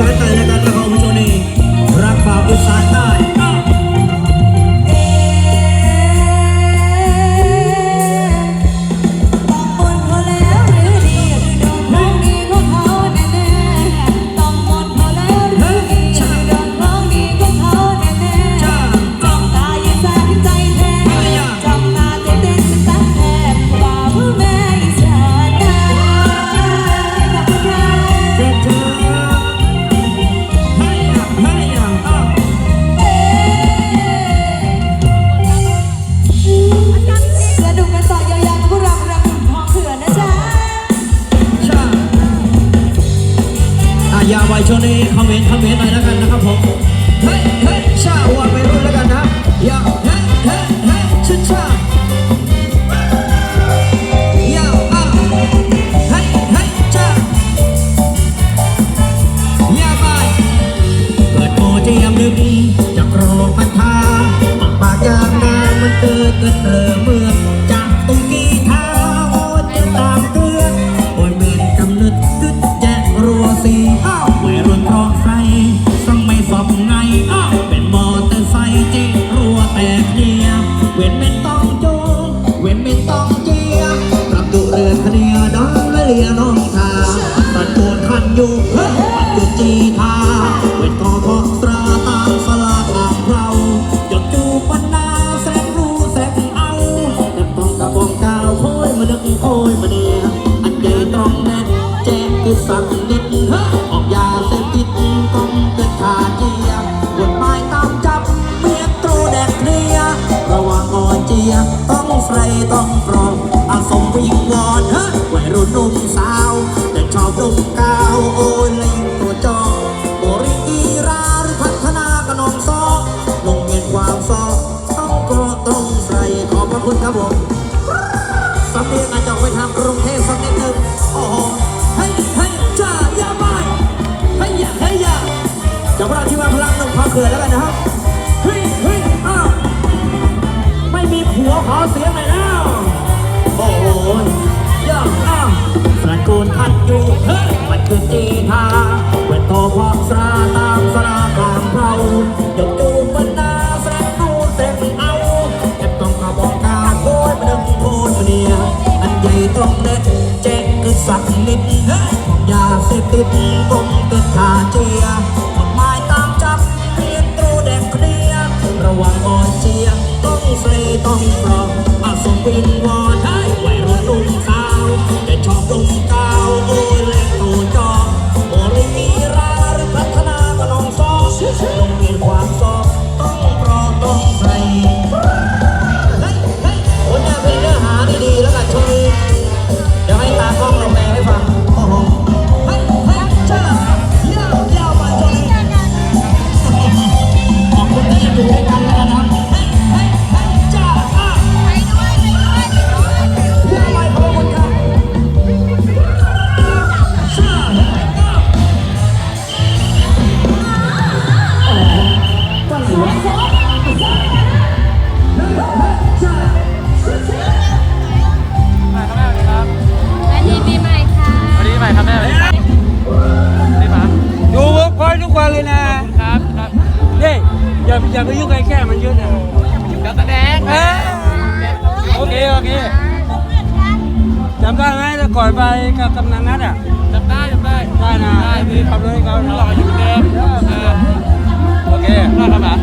สารไตนะครับแล้วก็ผู้ช ที่ต้องปรบ សត្វលិចមកយ៉ាសេពតិចកុំគិតថាជាមិនមាយតាមចាប់គ្មានគ្រូដែលគ្នារវាងអនជាតងស្រីតងប្រ อย่าไปยุ่งไอ้แค่มันเยองนะนักแสดงโอเคโอเคจำได้ไหมแต่ก่อนไปกับกำนันนัดอะจำได้จำได้ได้นะได้พี่ทำเลยเขาหล่ออยู่เดิมโอเคน่าทำอะ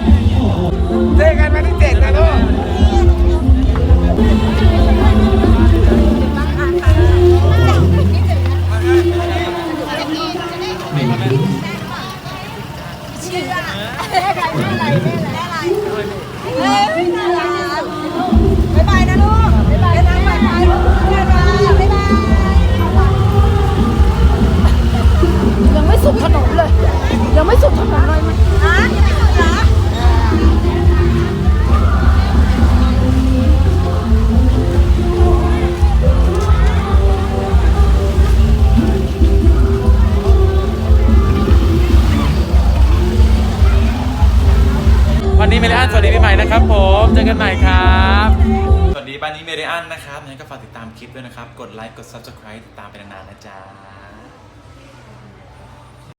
ม่นะครับผมเจอกันใหม่ครับ สวัสดีบ้านนี้เมเดียนนะครับงั้นก็ฝากติดตามคลิปด้วยนะครับ กดไลค์ กด subscribe ติดตามไปนานๆนะจ๊ะ